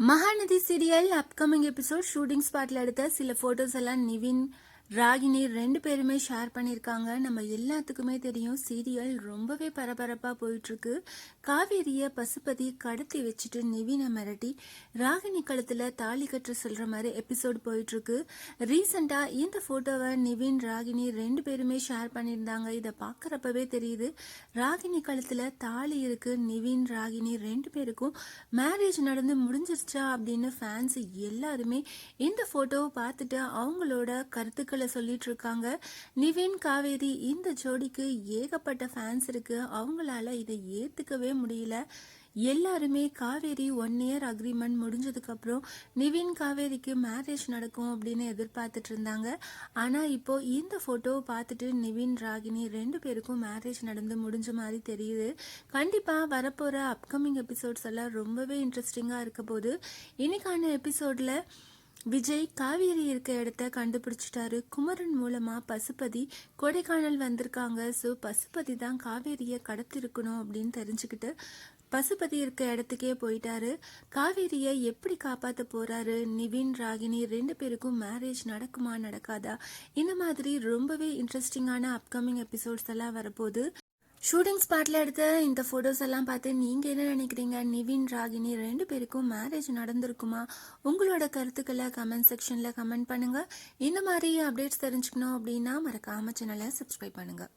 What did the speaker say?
Mahanadhi serial upcoming episode shooting ஸ்பாட்டில் எடுத்த சில ஃபோட்டோஸ் எல்லாம் நிவின் ராகினி ரெண்டு பேருமே ஷேர் பண்ணியிருக்காங்க. நம்ம எல்லாத்துக்குமே தெரியும் சீரியல் ரொம்பவே பரபரப்பாக போயிட்டுருக்கு. காவேரியை பசுபதி கடத்தி வச்சுட்டு நிவினை மிரட்டி ராகினி கழுத்தில் தாலி கற்று சொல்கிற மாதிரி எபிசோட் போயிட்டுருக்கு. ரீசண்டாக ரீசெண்டாக இந்த ஃபோட்டோவை நிவின் ராகினி ரெண்டு பேருமே ஷேர் பண்ணியிருந்தாங்க. இதை பார்க்குறப்பவே தெரியுது ராகினி கழுத்தில் தாலி இருக்குது நிவின் ராகினி ரெண்டு பேருக்கும் மேரேஜ் நடந்து முடிஞ்சிருச்சா அப்படின்னு ஃபேன்ஸ் எல்லாருமே இந்த ஃபோட்டோவை பார்த்துட்டு அவங்களோட கருத்துக்கள் சொல்லிட்டு இருக்காங்க நிவின் காவேரி இந்த ஜோடிக்கு ஏகப்பட்ட ஃபேன்ஸ் இருக்கு. அவங்களால இதை ஏத்துக்கவே முடியல. எல்லாருமே காவேரி ஒன் இயர் அக்ரிமெண்ட் முடிஞ்சதுக்கு அப்புறம் நிவின் காவேரிக்கு மேரேஜ் நடக்கும் அப்படின்னு எதிர்பார்த்துட்டு இருந்தாங்க. ஆனா இப்போ இந்த போட்டோவை பார்த்துட்டு நிவின் ராகினி ரெண்டு பேருக்கும் மேரேஜ் நடந்து முடிஞ்ச மாதிரி தெரியுது. கண்டிப்பா வரப்போற அப்கமிங் எபிசோட்ஸ் எல்லாம் ரொம்பவே இன்ட்ரெஸ்டிங்கா இருக்க போது இன்னைக்கான எபிசோட்ல விஜய் காவேரி இருக்க இடத்த கண்டுபிடிச்சிட்டாரு. குமரன் மூலமா பசுபதி கொடைக்கானல் வந்திருக்காங்க. ஸோ பசுபதி தான் காவேரியை கடத்திருக்கணும் அப்படின்னு தெரிஞ்சுக்கிட்டு பசுபதி இருக்க இடத்துக்கே போயிட்டாரு. காவேரியை எப்படி காப்பாத்த போறாரு? நிவின் ராகினி ரெண்டு பேருக்கும் மேரேஜ் நடக்குமா நடக்காதா? இந்த மாதிரி ரொம்பவே இன்ட்ரெஸ்டிங்கான அப்கமிங் எபிசோட்ஸ் எல்லாம் வரப்போகுது. ஷூட்டிங் ஸ்பாட்டில் எடுத்த இந்த ஃபோட்டோஸ் எல்லாம் பார்த்து நீங்கள் என்ன நினைக்கிறீங்க? நிவின் ராகினி ரெண்டு பேருக்கும் மேரேஜ் நடந்திருக்குமா? உங்களோட கருத்துக்களை கமெண்ட் செக்ஷனில் கமெண்ட் பண்ணுங்கள் இந்த மாதிரி அப்டேட்ஸ் தெரிஞ்சுக்கணும் அப்படின்னா மறக்காம சேனலை சப்ஸ்கிரைப் பண்ணுங்கள்